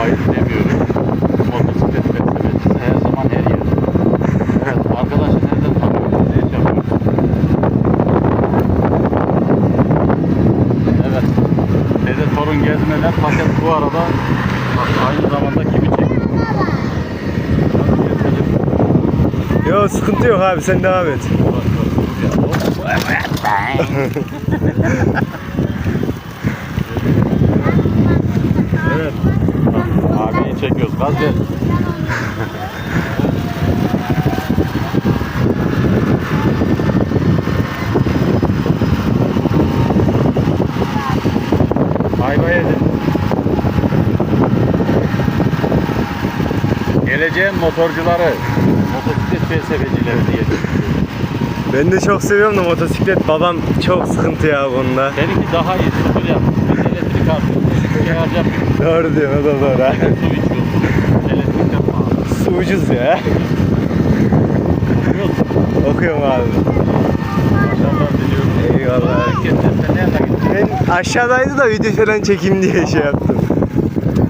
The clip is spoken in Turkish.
bayıl demiyorum. Motosiklet felsefesi her zaman her yerde. Evet arkadaşı nereden tanıyoruz? Ne iş yapıyoruz? Evet. Dede torun gezmeler paket bu arada aynı zamanda kimi çekiyor? Yok sıkıntı yok abi sen devam et. çekiyoruz. Gaz ver. Bay bay edin. Geleceğin motorcuları, motosiklet felsefecileri diye. Ben de çok seviyorum da motosiklet. Babam çok sıkıntı ya bunda. Seninki daha iyi, sıfır yap. Biz elektrik artık. Doğru diyor o da doğru. ha. Ucuz ya. Okuyorum abi. Diliyorum. Eyvallah. Ben aşağıdaydı da video falan çekeyim diye şey yaptım.